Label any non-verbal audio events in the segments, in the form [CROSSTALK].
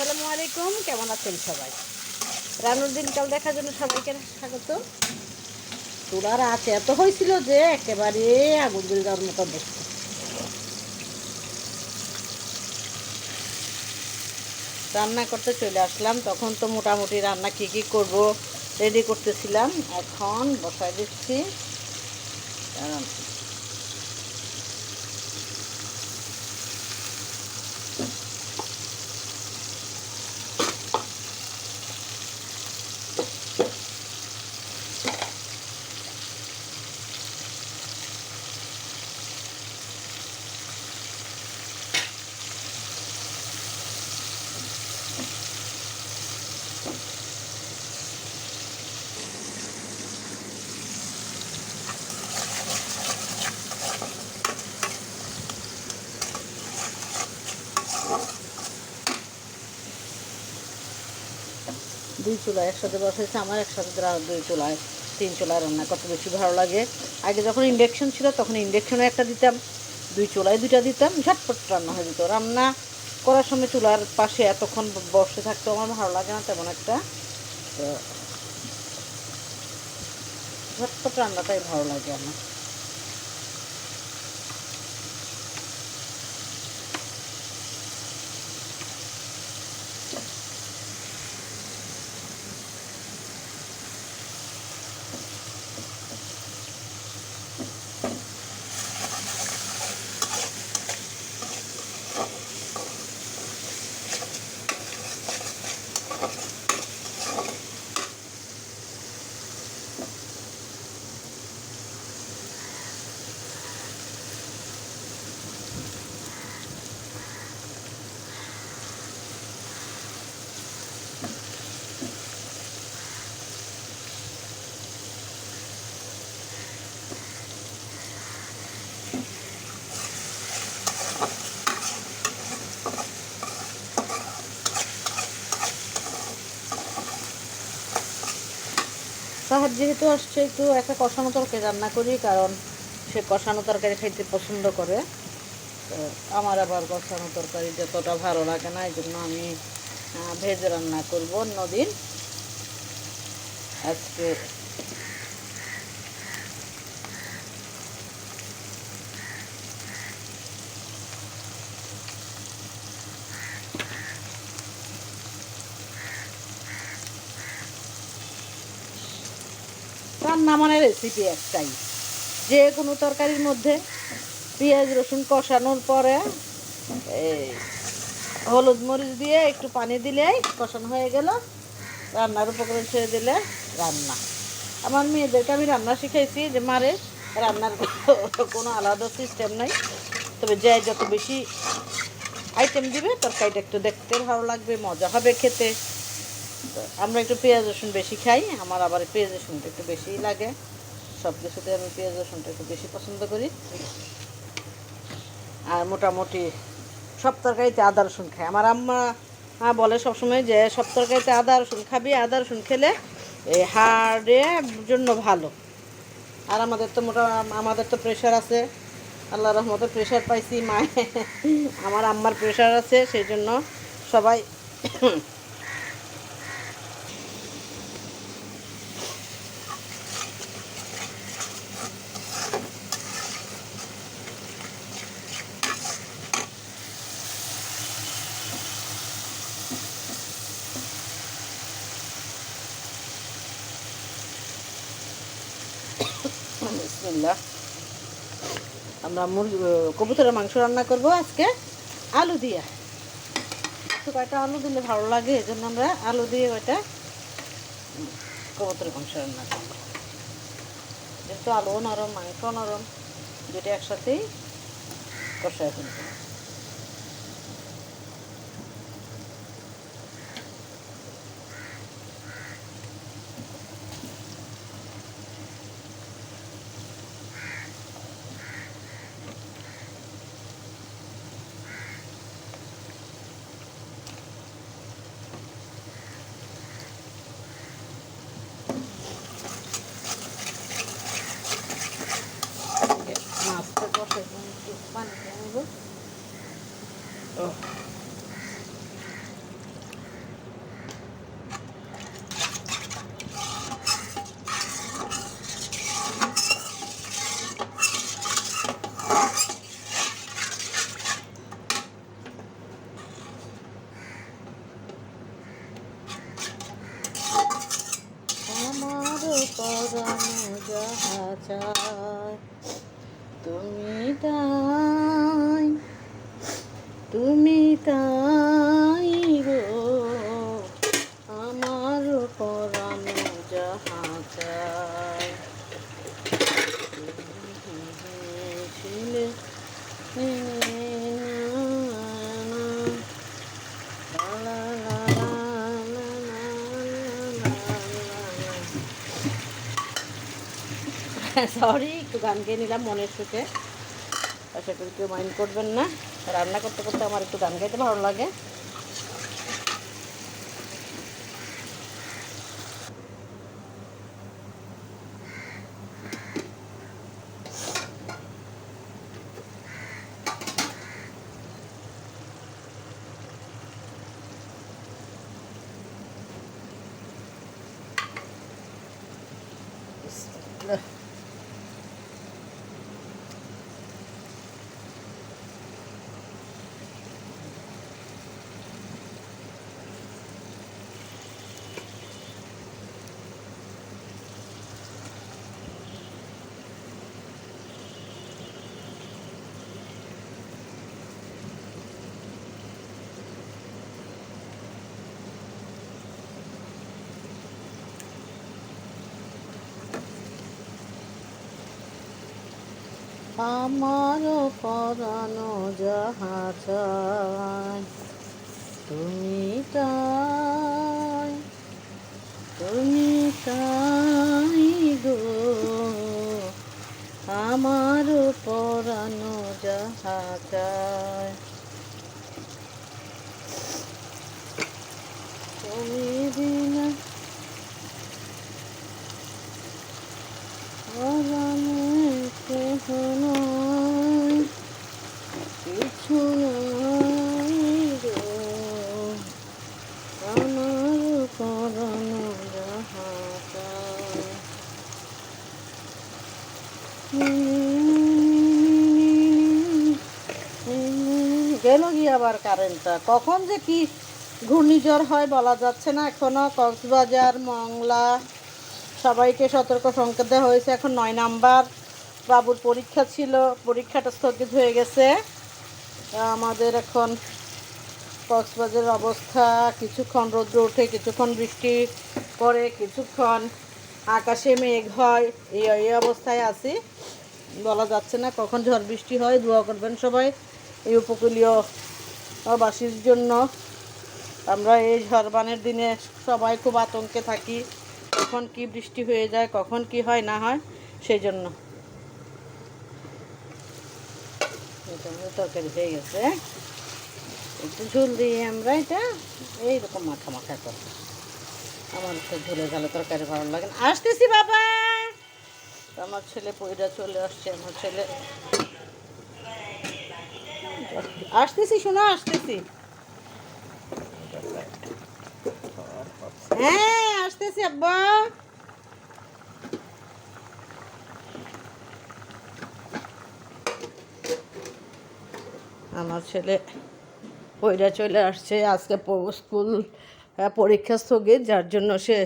আলাইকুম, কেমন আছেন সবাই? রানুর দিনকাল দেখার জন্য সবাইকে স্বাগত। চুলার আছে এত হয়েছিল যে একেবারে আগুন জ্বলে যাওয়ার মতো অবস্থা। রান্না করতে চলে আসলাম, তখন তো মোটামুটি রান্না কি কি করব রেডি করতেছিলাম। এখন বসায় দিচ্ছি। দুই চুলা একসাথে বসাইছে, আমার একসাথে দুই চুলায়, তিন চুলায় রান্না করতে বেশি ভালো লাগে। আগে যখন ইন্ডাকশন ছিল, তখন ইন্ডাকশনে একটা দিতাম, দুই চুলায় দুইটা দিতাম, ঝটপট রান্না হয়ে যেত। রান্না করার সময় চুলার পাশে এতক্ষণ বসে থাকতে আমার ভালো লাগে না তেমন একটা। তো ঝটপট রান্নাটাই ভালো লাগে আমার। সাহার যেহেতু আসছে, একটু একটা কষানো তরকারি রান্না করি, কারণ সে কষানো তরকারি খাইতে পছন্দ করে। তো আমার আবার কষানো তরকারি যতটা ভালো লাগে না, এই জন্য আমি ভেজ রান্না করব অন্যদিন। আজকে রান্না মানে রেসিপি একটাই। যে কোনো তরকারির মধ্যে পেঁয়াজ, রসুন কষানোর পরে এই হলুদ মরিচ দিয়ে একটু পানি দিলেই কষানো হয়ে গেল। রান্নার উপকরণ ছেড়ে দিলে রান্না। আমার মেয়েদেরকে আমি রান্না শিখাইছি যে মারে রান্নার কোনো আলাদা সিস্টেম নাই। তবে যে যত বেশি আইটেম দিবে, তরকারিটা একটু দেখতে ভালো লাগবে, মজা হবে খেতে। আমরা একটু পেঁয়াজ, রসুন বেশি খাই, আমার আবার পেঁয়াজ, রসুনটা একটু বেশিই লাগে। সব কিছুতে আমি পেঁয়াজ, রসুনটা একটু বেশি পছন্দ করি। আর মোটামুটি সব তরকারিতে আদা, রসুন খাই। আমার আম্মা বলে সবসময় যে সব তরকারিতে আদা, রসুন খাবি, আদা, রসুন খেলে এই হাড়ের জন্য ভালো। আর আমাদের তো মোটা, আমাদের তো প্রেশার আছে। আল্লাহ রহমতে প্রেশার পাইছি, মায়ে। আমার আম্মার প্রেশার আছে, সেই জন্য সবাই বিসমিল্লাহ আমরা মুরগি কবুতরের মাংস রান্না করব আজকে। আলু দিয়ে। তো কয়টা আলু দিলে ভালো লাগে এই জন্য আমরা আলু দিয়ে ওইটা কবুতরের মাংস রান্না করব। যেহেতু আলুও নরম মাংস নরম দুটো একসাথেই কষায় ফেলব মাছটা কষাই একটু পানি দিয়ে নেব পরানো যাহা চায় তুমি তাই তুমি তাই গো আমার পরানো যাহা চায় ছিলে সরি একটু গান গেয়ে নিলাম মনের সুখে। আশা করি কেউ মাইন্ড করবেন না। রান্না করতে করতে আমার একটু গান গাইতে ভালো লাগে। বিসমিল্লাহ। আমার পরানো চায়, তুমি তাই তুমি তাই গো। আমার পরানো চায়, তুমি বিনা কিছু নাই কিছু নাই গো আমার পরানো যাহা চায়। গেল কি আবার কারেন্টটা কখন যে কি ঘূর্ণিঝড় হয় বলা যাচ্ছে না। এখনও কক্সবাজার, মংলা, সবাইকে সতর্ক সংকেত দেওয়া হয়েছে। এখন নয় নাম্বার বাবুর পরীক্ষা ছিল। পরীক্ষাটা স্থগিত হয়ে গেছে। আমাদের এখন কক্সবাজারের অবস্থা, কিছুক্ষণ রৌদ্র ওঠে কিছুক্ষণ বৃষ্টি পড়ে, কিছুক্ষণ আকাশে মেঘ হয়। এই এই অবস্থায় আছি। বলা যাচ্ছে না কখন ঝড় বৃষ্টি হয়। দোয়া করবেন সবাই। এই উপকূলীয় বাসীর জন্য। আমরা এই ঝড়বানের দিনে সবাই খুব আতঙ্কে থাকি, কখন কি বৃষ্টি হয়ে যায়, কখন কি হয়, না হয়, সেই জন্য। তরকারি হয়ে গেছে। একটু ঝোল দিয়ে আমরা এটা এইরকম মাখা মাখা করব। আমার তো ঝোলে ঝালে তরকারি, ভালো লাগে আসতেছি বাবা! আমার ছেলে পয়রা চলে আসছে, আমার ছেলে। আসতেছি, শোনো, আসতেছি। হ্যাঁ আসতেছি, আব্বা। আমার ছেলে পয়রা চলে আসছে, আজকে স্কুল পরীক্ষা স্থগিত, যার জন্য সে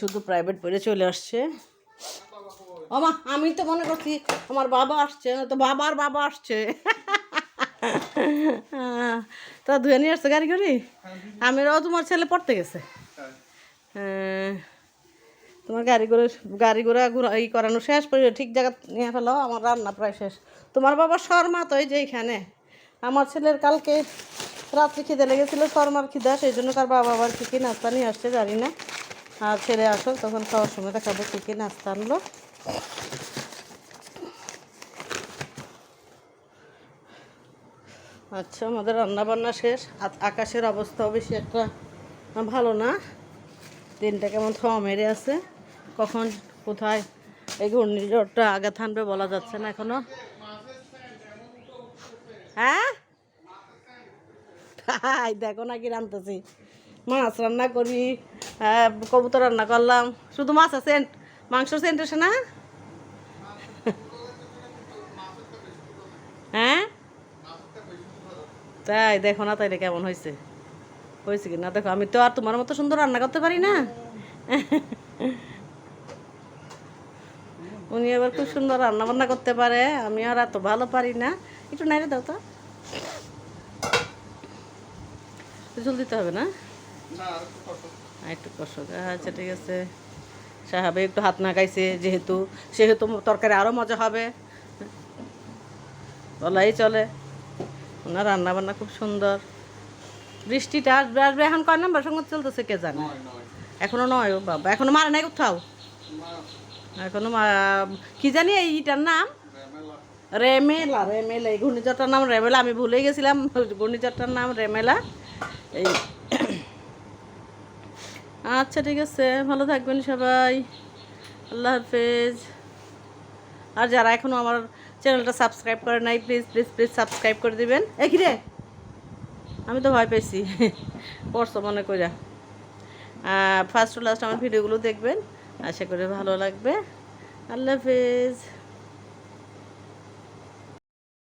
শুধু প্রাইভেট পড়ে চলে আসছে। আমি তো মনে করছি, আমার বাবা আসছে তো বাবার বাবা আসছে। [LAUGHS] তা ধুয়ে নিয়ে আসছে গাড়ি গাড়ি আমি ও তোমার ছেলে পড়তে গেছে। তোমার গাড়ি ঘোড়া গাড়ি ঘোড়া ঘোরা ই করানো শেষ করে ঠিক জায়গা নিয়ে ফেলো, আমার রান্না প্রায় শেষ। তোমার বাবা শর্মা তো এই যে এইখানে। আমার ছেলের কালকে রাত্রে খিদে লেগেছিলো, শর্মার খিদা, সেই জন্য তার বাবা আবার কী কী নাস্তা নিয়ে আসছে জানি না। আর ছেলে আসো তখন খাওয়ার সময় দেখাবো কী কী নাস্তা আনলো। আচ্ছা আমাদের রান্না বান্না শেষ আকাশের অবস্থাও বেশি একটা ভালো না। দিনটা কেমন থামা মেরে আছে। কখন, কোথায়, এই ঘূর্ণিঝড়টা আগে থানবে বলা যাচ্ছে না এখনও। হ্যাঁ? তাই দেখো নাকি রান্তেছি মাছ রান্না করি কবুতর রান্না করলাম। শুধু মাছ আছে মাংস সেন্ট আসে না হ্যাঁ তাই দেখো না তাইলে কেমন হয়েছে? হয়েছে কি না? দেখো আমি তো আর তোমার মতো সুন্দর রান্না করতে পারি না। উনি আবার খুব সুন্দর রান্না বান্না করতে পারে আমি আর এত ভালো পারি না। একটু নাইরে দাও তো। জল দিতে হবে না? একটু কষক আচ্ছা ঠিক আছে। সাহাবে একটু হাত না খাইছে যেহেতু সেহেতু তরকারি আরও মজা হবে। বলাই চলে। ওনার রান্না বান্না খুব সুন্দর। বৃষ্টিটা আসবে আসবে। এখন কয় নাম্বার সঙ্গে চলতেছে কে জানে? এখনও নয় ও বাবা। এখনও মারে নাই কোথাও? এখনও মা- কি জানি এইটার নাম? রেমেলা। রেমেলা এই ঘূর্ণিঝড়টার নাম রেমেলা। আমি ভুলে গেছিলাম ঘূর্ণিঝড়টার নাম রেমেলা। এই [COUGHS] আচ্ছা ঠিক আছে। ভালো থাকবেন সবাই। আল্লাহ হাফেজ। আর যারা এখনও আমার চ্যানেলটা সাবস্ক্রাইব করে নাই প্লিজ প্লিজ প্লিজ সাবস্ক্রাইব করে দিবেন। এই রে? আমি তো ভয় পেয়েছি পড়ছো মনে করিয়া ফার্স্ট টু লাস্ট আমার ভিডিওগুলো দেখবেন আশা করি ভালো লাগবে। আল্লাহ হাফেজ।